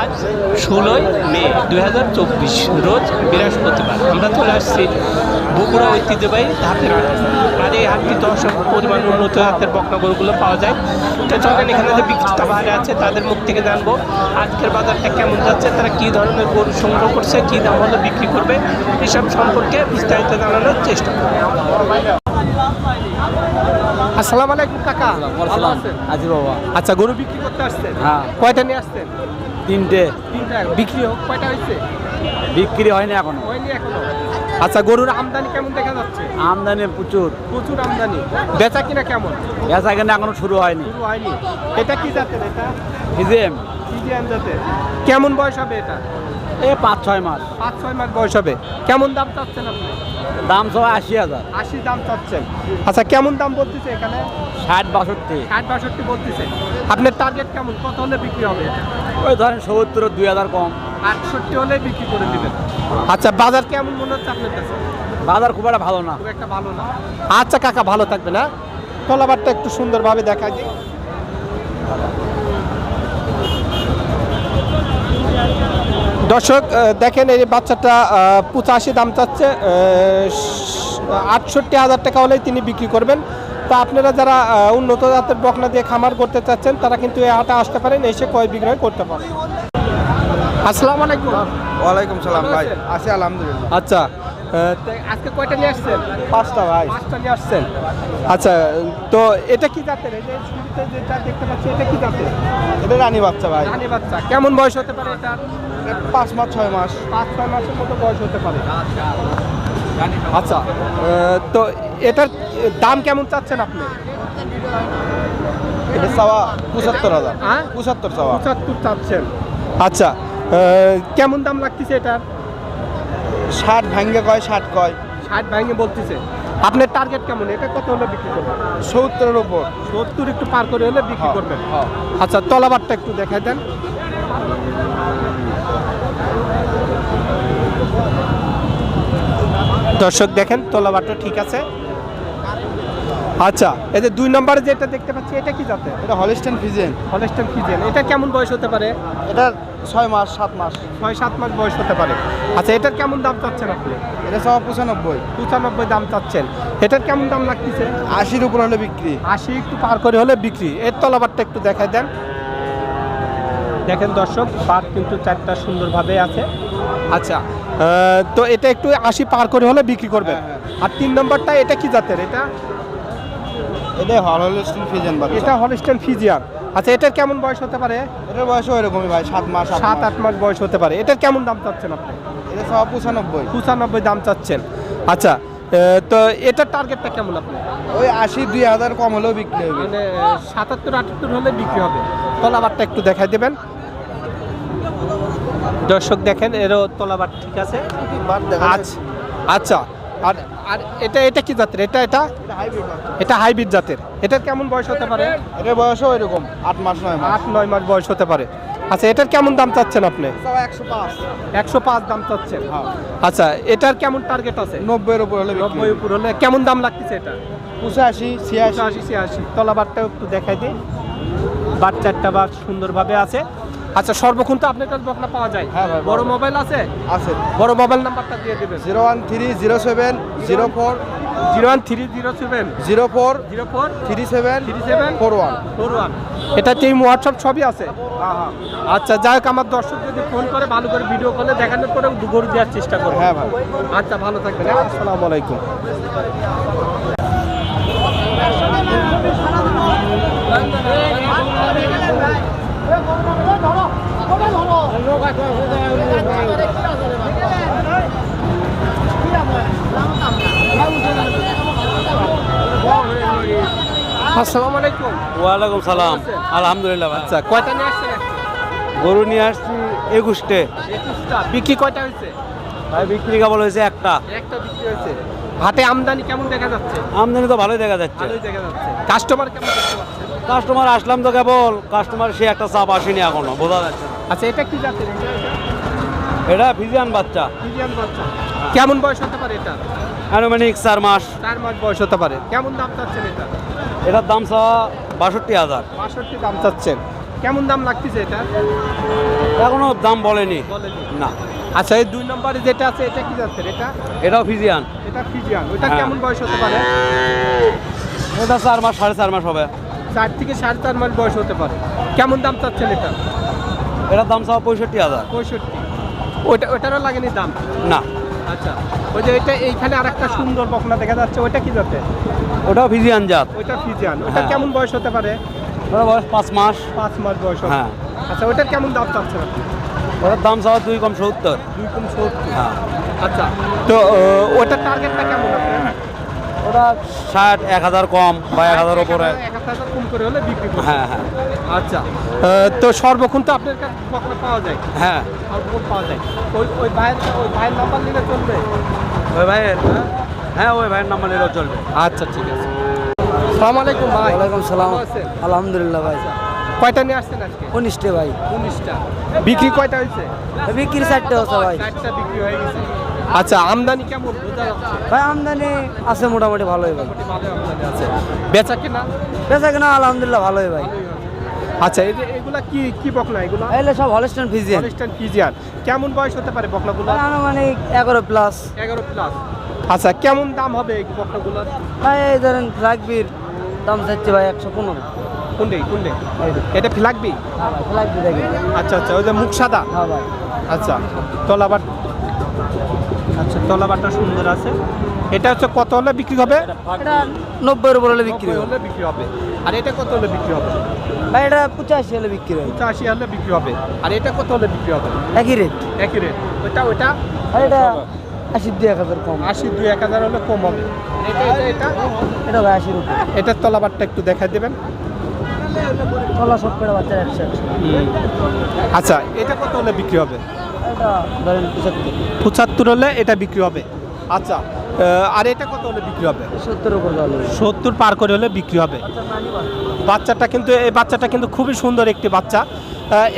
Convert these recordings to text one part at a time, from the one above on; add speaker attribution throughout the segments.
Speaker 1: আজ ষোলোই মে দুই হাজার চব্বিশ রোজ বৃহস্পতিবার। আমরা চলে আসছি বগুড়া ঐতিহ্যবাহী হাতের হাট আর এই হাটটি দর্শক পরিমাণ উন্নত হাতের বকনা গরুগুলো পাওয়া যায়। তো চলেন এখানে যে বিক্রেতা বাইরে আছে তাদের মুখ থেকে জানব আজকের বাজারটা কেমন যাচ্ছে তারা কী ধরনের গরু সংগ্রহ করছে কী দাম হলে বিক্রি করবে এসব সম্পর্কে বিস্তারিত জানানোর চেষ্টা করবে। আসসালামু আলাইকুম কাকা। ভালো আছেন?
Speaker 2: আজি বাবা।
Speaker 1: আচ্ছা গরু বিক্রি করতে আসছেন?
Speaker 2: হ্যাঁ।
Speaker 1: কয়টা নিয়ে আসছেন?
Speaker 2: তিনটে।
Speaker 1: তিনটা বিক্রি হোক কয়টা হয়েছে?
Speaker 2: বিক্রি হয়নি এখনও।
Speaker 1: হয়নি এখনও। আচ্ছা। গরুর আমদানি কেমন দেখা যাচ্ছে?
Speaker 2: আমদানি প্রচুর।
Speaker 1: প্রচুর আমদানি। বেচা কিনা কেমন?
Speaker 2: বেচা কেনা এখনও শুরু হয়নি।
Speaker 1: শুরু হয়নি। এটা কি জাতের এটা?
Speaker 2: ইজেম
Speaker 1: সিজিয়ান জাতের। কেমন বয়স হবে এটা?
Speaker 2: এ পাঁচ ছয় মাস।
Speaker 1: পাঁচ ছয় মাস বয়স হবে। কেমন দাম চাচ্ছেন আপনি?
Speaker 2: দাম সব আশি হাজার।
Speaker 1: আশি দাম চাচ্ছেন। আচ্ছা কেমন দাম বলতেছে এখানে?
Speaker 2: ষাট বাষট্টি।
Speaker 1: ষাট বাষট্টি বলতেছে। আপনার টার্গেট কেমন? কত হলে বিক্রি হবে?
Speaker 2: ওই ধরেন সত্তর দুই হাজার কম।
Speaker 1: আটষট্টি হলে বিক্রি করে দিবেন। আচ্ছা বাজার কেমন মনে হচ্ছে আপনার কাছে?
Speaker 2: বাজার খুব একটা ভালো না।
Speaker 1: খুব একটা ভালো না। আচ্ছা কাকা ভালো থাকবে না কলাবারটা একটু সুন্দরভাবে দেখা দিই। দর্শক দেখেন এই বাচ্চাটা পঁচাশি দাম চাচ্ছে আটষট্টি হাজার টাকা হলেই তিনি বিক্রি করবেন। তা আপনারা যারা উন্নত জাতের বকনা দিয়ে খামার করতে চাচ্ছেন তারা কিন্তু এই হাটে আসতে পারেন এসে ক্রয় বিক্রয় করতে পারেন। আসসালামু আলাইকুম।
Speaker 3: ওয়ালাইকুম সালাম ভাই? আছি আলহামদুলিল্লাহ।
Speaker 1: আচ্ছা আজকে কয়টা নিয়ে আসছেন?
Speaker 3: পাঁচটা ভাই।
Speaker 1: পাঁচটা নিয়ে আসছেন? আচ্ছা তো এটা কি জাতের? এই যে যেটা দেখতে পাচ্ছি এটা কি জাতের?
Speaker 3: এটা রানী বাচ্চা ভাই।
Speaker 1: রানী বাচ্চা। কেমন বয়স হতে পারে এটা
Speaker 3: পাঁচ মাস ছয় মাস।
Speaker 1: পাঁচ ছয় মাসের মতো বয়স হতে পারে। আচ্ছা তো এটার দাম কেমন চাচ্ছেন আপনি?
Speaker 3: এটা চাওয়া পঁচাত্তর হাজার।
Speaker 1: হ্যাঁ?
Speaker 3: পঁচাত্তর চাওয়া।
Speaker 1: পঁচাত্তর চাচ্ছেন। আচ্ছা কেমন দাম লাগতেছে এটার?
Speaker 3: ষাট ভাঙ্গে কয় ষাট কয়।
Speaker 1: ষাট ভাঙে বলতেছে। আপনার টার্গেট কেমন? এটা কত হলে বিক্রি করবেন?
Speaker 3: সত্তরের উপর।
Speaker 1: সত্তর একটু পার করে হলে বিক্রি
Speaker 3: হ্যাঁ,
Speaker 1: করবেন।
Speaker 3: হ্যাঁ।
Speaker 1: আচ্ছা তলাবারটা একটু দেখাই দেন। দর্শক দেখেন তলাবারটা ঠিক আছে। আচ্ছা এই যে দুই নম্বরে যেটা দেখতে পাচ্ছি এটা কি জাতে
Speaker 3: এটা হলিস্টেন ফিজেন
Speaker 1: হলস্টেন ফিজিয়ান। এটা কেমন বয়স হতে পারে?
Speaker 3: এটা ছয় মাস সাত মাস।
Speaker 1: ছয় সাত মাস বয়স হতে পারে। আচ্ছা এটার কেমন দাম চাচ্ছেন আপনি?
Speaker 3: এটা চাওয়া পঁচানব্বই।
Speaker 1: পঁচানব্বই দাম চাচ্ছেন। এটার কেমন দাম লাগতেছে?
Speaker 3: আশির উপর হলে বিক্রি।
Speaker 1: আশি একটু পার করে হলে বিক্রি। এর তলাবারটা একটু দেখাই দেন। দেখেন দর্শক পাট কিন্তু চারটা সুন্দরভাবে আছে। আচ্ছা তো এটা একটু আশি পার করে হলে বিক্রি করবে
Speaker 3: হ্যাঁ,
Speaker 1: আর তিন নম্বরটা এটা কি জাতের? এটা?
Speaker 3: এটা হলিস্টেন বাচ্চা।
Speaker 1: এটা হলিস্টেন ফিজিয়ান। আচ্ছা এটার কেমন বয়স হতে পারে?
Speaker 3: এটার বয়স ওইরকমই ভাই সাত মাস
Speaker 1: সাত আট মাস বয়স হতে পারে। এটার কেমন দাম চাচ্ছেন আপনি?
Speaker 3: এটা চাওয়া পঁচানব্বই।
Speaker 1: পঁচানব্বই দাম চাচ্ছেন। আচ্ছা তো এটার টার্গেটটা কেমন আপনি?
Speaker 3: ওই আশি দুই হাজার কম হলেও বিক্রি হবে।
Speaker 1: মানে সাতাত্তর আটাত্তর হলে বিক্রি হবে। তলাবারটা একটু দেখাই দেবেন। দর্শক দেখেন এরও তলাবার ঠিক আছে। আচ্ছা আচ্ছা আর আর এটা এটা কি জাতের? এটা এটা
Speaker 3: এটা হাইব্রিড
Speaker 1: জাতের। এটার কেমন বয়স হতে পারে?
Speaker 3: এটার বয়সও এরকম আট মাস নয় মাস।
Speaker 1: আট নয় মাস বয়স হতে পারে। আচ্ছা এটার কেমন দাম চাচ্ছেন আপনি?
Speaker 3: একশো পাঁচ।
Speaker 1: দাম চাচ্ছেন।
Speaker 3: হ্যাঁ।
Speaker 1: আচ্ছা এটার কেমন টার্গেট আছে?
Speaker 3: নব্বইয়ের উপর হলে
Speaker 1: নব্বই উপর হলে কেমন দাম লাগতেছে এটা?
Speaker 3: পঁচাশি ছিয়াশি।
Speaker 1: আশি ছিয়াশি। তলাবারটাও একটু দেখাই দিই। বার চারটা বার সুন্দরভাবে আছে। আচ্ছা সর্বক্ষণ তো আপনার কাছে বকনা পাওয়া যায়।
Speaker 3: হ্যাঁ ভাই,
Speaker 1: বড় মোবাইল আছে?
Speaker 3: আছে।
Speaker 1: বড় মোবাইল নাম্বারটা দিয়ে দেবেন।
Speaker 3: Zero one three zero seven zero four
Speaker 1: zero one three zero seven.
Speaker 3: Zero four
Speaker 1: zero four
Speaker 3: three seven
Speaker 1: three seven
Speaker 3: four one.
Speaker 1: Four one. এটা টিম হোয়াটসঅ্যাপ সবই আছে? আচ্ছা যাই হোক আমার দর্শক যদি ফোন করে ভালো করে ভিডিও কলে দেখানোর পরে গরু দেওয়ার চেষ্টা করব।
Speaker 3: হ্যাঁ ভাই।
Speaker 1: আচ্ছা ভালো থাকবেন। হ্যাঁ? আসসালামু আলাইকুম। আসসালামু আলাইকুম।
Speaker 2: ওয়ালাইকুম সালাম। আলহামদুলিল্লাহ
Speaker 1: আচ্ছা কয়টা নিয়ে আসছেন
Speaker 2: গরু নিয়ে আসছি একুশটে।
Speaker 1: বিক্রি কয়টা হয়েছে?
Speaker 2: ভাই বিক্রি কেবল হয়েছে একটা।
Speaker 1: একটা বিক্রি হয়েছে। হাটে আমদানি কেমন দেখা যাচ্ছে?
Speaker 2: আমদানি তো ভালোই দেখা যাচ্ছে।
Speaker 1: ভালোই দেখা যাচ্ছে। কাস্টমার কেমন
Speaker 2: কাস্টমার আসলাম তো কেবল। কাস্টমার সে একটা চাপ আসেনি এখনও বোঝা যাচ্ছে।
Speaker 1: আচ্ছা এটা কি জাতের? এটা?
Speaker 2: এটা ফিজিয়ান বাচ্চা।
Speaker 1: ফিজিয়ান বাচ্চা। কেমন বয়স হতে পারে এটা?
Speaker 2: আনুমানিক চার মাস।
Speaker 1: চার মাস বয়স হতে পারে। কেমন দাম চাচ্ছেন এটা?
Speaker 2: এটার দাম চাওয়া বাষট্টি হাজার।
Speaker 1: বাষট্টি দাম চাচ্ছেন। কেমন দাম লাগতেছে এটা?
Speaker 2: এখনও দাম বলেনি। না।
Speaker 1: আচ্ছা এই দুই নম্বরে যেটা আছে এটা কি যাচ্ছে এটা?
Speaker 2: এটাও ফিজিয়ান।
Speaker 1: এটা ফিজিয়ান। ওটা
Speaker 2: হ্যাঁ।
Speaker 1: কেমন বয়স হতে পারে?
Speaker 2: এটা চার মাস সাড়ে চার মাস হবে।
Speaker 1: চার থেকে সাড়ে চার মাস বয়স হতে পারে। কেমন দাম চাচ্ছেন এটা?
Speaker 2: এটার দাম চাওয়া পঁয়ষট্টি হাজার।
Speaker 1: পঁয়ষট্টি। ওইটা ওটারও লাগেনি দাম?
Speaker 2: না।
Speaker 1: আচ্ছা। ওই যে এটা এইখানে আর একটা সুন্দর বকনা দেখা যাচ্ছে ওইটা কি যাচ্ছে
Speaker 2: ওটাও ফিজিয়ান জাত।
Speaker 1: ওইটা ফিজিয়ান। ওটা
Speaker 2: হ্যাঁ।
Speaker 1: কেমন বয়স হতে পারে?
Speaker 2: ওটার বয়স পাঁচ মাস।
Speaker 1: পাঁচ মাস বয়স হবে।
Speaker 2: হ্যাঁ।
Speaker 1: আচ্ছা ওইটার কেমন দাম চাচ্ছেন আপনি?
Speaker 2: ওটার দাম চাওয়া দুই কম সত্তর।
Speaker 1: দুই কম সত্তর।
Speaker 2: হ্যাঁ।
Speaker 1: আচ্ছা। তো আহ, ওটার টার্গেটটা কেমন আপনার?
Speaker 2: ওটা ষাট এক হাজার কম বা এক হাজার ওপরে
Speaker 1: এক হাজার কম করে হলে বিক্রি
Speaker 2: হ্যাঁ হ্যাঁ।
Speaker 1: আচ্ছা। তো সর্বক্ষণ তো আপনার কাছে পাওয়া যায়?
Speaker 2: হ্যাঁ।
Speaker 1: সর্বক্ষণ পাওয়া যায়। ওই ওই ভাইয়ের ওই ভাইয়ের নাম্বার নিলে চলবে?
Speaker 2: ওই ভাইয়ের হ্যাঁ? ওই ভাইয়ের নাম্বার নিলেও চলবে।
Speaker 1: আচ্ছা ঠিক আছে। সালাম আলাইকুম ভাই।
Speaker 4: ওয়ালাইকুম সালাম। আলহামদুলিল্লাহ ভাই।
Speaker 1: কয়টা নিয়ে আসছেন আজকে?
Speaker 4: উনিশটে ভাই।
Speaker 1: উনিশটা। বিক্রি কয়টা হয়েছে?
Speaker 4: বিক্রি চারটে হচ্ছে ভাই।
Speaker 1: চারটা বিক্রি হয়ে গেছে। আচ্ছা আমদানি কেমন?
Speaker 4: ভাই আমদানি আছে মোটামুটি ভালোই ভাই।
Speaker 1: আছে। বেচা কিনা?
Speaker 4: বেচা কিনা আলহামদুলিল্লাহ ভালোই ভাই।
Speaker 1: আচ্ছা এই যে এগুলা কি কি বকনা এগুলা?
Speaker 4: এলে সব হলস্টেন ফিজিয়ান
Speaker 1: হলিস্টান ফিজিয়ান কেমন বয়স হতে পারে বকনাগুলো
Speaker 4: আনুমানিক এগারো প্লাস
Speaker 1: এগারো প্লাস আচ্ছা কেমন দাম হবে এই বকনাগুলোর
Speaker 4: ভাই এই ধরেন রাগবির দাম চাচ্ছি ভাই একশো পনেরো।
Speaker 1: কোনটাই কোনটাই এটা ফিলাকবি
Speaker 4: হ্যাঁ রাগবি দেখি
Speaker 1: আচ্ছা আচ্ছা ওই যে মুখ সাদা?
Speaker 4: হ্যাঁ ভাই।
Speaker 1: আচ্ছা তলাবার আচ্ছা তলাবারটা সুন্দর আছে। এটা হচ্ছে কত হলে বিক্রি হবে?
Speaker 4: এটা নব্বইয়ের উপর হলে বিক্রি
Speaker 1: হলে বিক্রি হবে। আর এটা কত হলে বিক্রি হবে?
Speaker 4: ভাই এটা পঁচাশি হলে বিক্রি হবে
Speaker 1: পঁচাশি হলে বিক্রি হবে। আর এটা কত হলে বিক্রি হবে?
Speaker 4: একই রেট
Speaker 1: একই রেট ওটা ওটা
Speaker 4: এটা আশি দুই এক হাজার কম।
Speaker 1: আশি দুই এক হাজার হলে কম হবে। এটা এটা এটা?
Speaker 4: এটা ভাই আশির উপর।
Speaker 1: এটার তলাবারটা একটু দেবেন।
Speaker 4: সব করে একশো একশো
Speaker 1: আচ্ছা এটা কত হলে বিক্রি হবে?
Speaker 4: ধরেন পঁচাত্তর।
Speaker 1: পঁচাত্তর হলে এটা বিক্রি হবে। আচ্ছা আর এটা কত হলে বিক্রি হবে?
Speaker 4: সত্তর
Speaker 1: সত্তর পার করে হলে বিক্রি হবে। বাচ্চাটা কিন্তু এই বাচ্চাটা কিন্তু খুবই সুন্দর একটি বাচ্চা।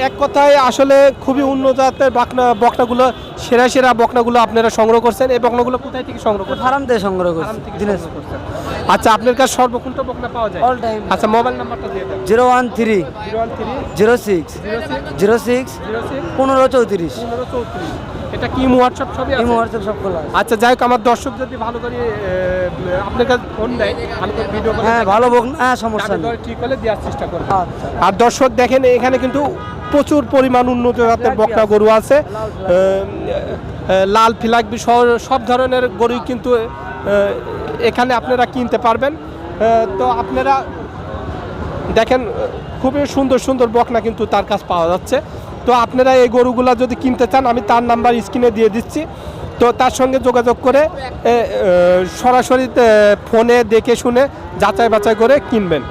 Speaker 1: এক কথায় আসলে খুবই উন্নত জাতের বাকনা বকনাগুলো সেরা সেরা বকনাগুলো আপনারা সংগ্রহ করছেন। এই বকনাগুলো কোথায় থেকে সংগ্রহ করছেন?
Speaker 4: ফার্ম থেকে সংগ্রহ
Speaker 1: করছেন।
Speaker 4: করছি
Speaker 1: আচ্ছা আপনার কাছে সর্বক্ষণ তো বকনা পাওয়া যায়।
Speaker 4: অল টাইম
Speaker 1: আচ্ছা মোবাইল নাম্বারটা দিয়ে দেন।
Speaker 4: Zero one three
Speaker 1: zero
Speaker 4: six
Speaker 1: zero six
Speaker 4: পনেরো চৌত্রিশ।
Speaker 1: পনেরো চৌত্রিশ। এটা কি হোয়াটসঅ্যাপ ছবি
Speaker 4: এই
Speaker 1: আছে
Speaker 4: হোয়াটসঅ্যাপ সব খোলা আছে।
Speaker 1: আচ্ছা যাই হোক আমার দর্শক যদি ভালো করে আপনার কাছে ফোন দেয় আমি তো ভিডিও করে
Speaker 4: হ্যাঁ ভালো বক হ্যাঁ সমস্যা নেই।
Speaker 1: ঠিক হলে দেওয়ার চেষ্টা করব।
Speaker 4: আচ্ছা।
Speaker 1: আর দর্শক দেখেন এখানে কিন্তু প্রচুর পরিমাণ উন্নত জাতের বকনা গরু আছে। লাল ফিলাকবি সহ সব ধরনের গরুই কিন্তু এখানে আপনারা কিনতে পারবেন। তো আপনারা দেখেন, খুবই সুন্দর সুন্দর বকনা কিন্তু তার কাছ পাওয়া যাচ্ছে। তো আপনারা এই গরুগুলা যদি কিনতে চান, আমি তার নাম্বার স্ক্রিনে দিয়ে দিচ্ছি। তো তার সঙ্গে যোগাযোগ করে সরাসরি ফোনে দেখে শুনে যাচাই বাছাই করে কিনবেন।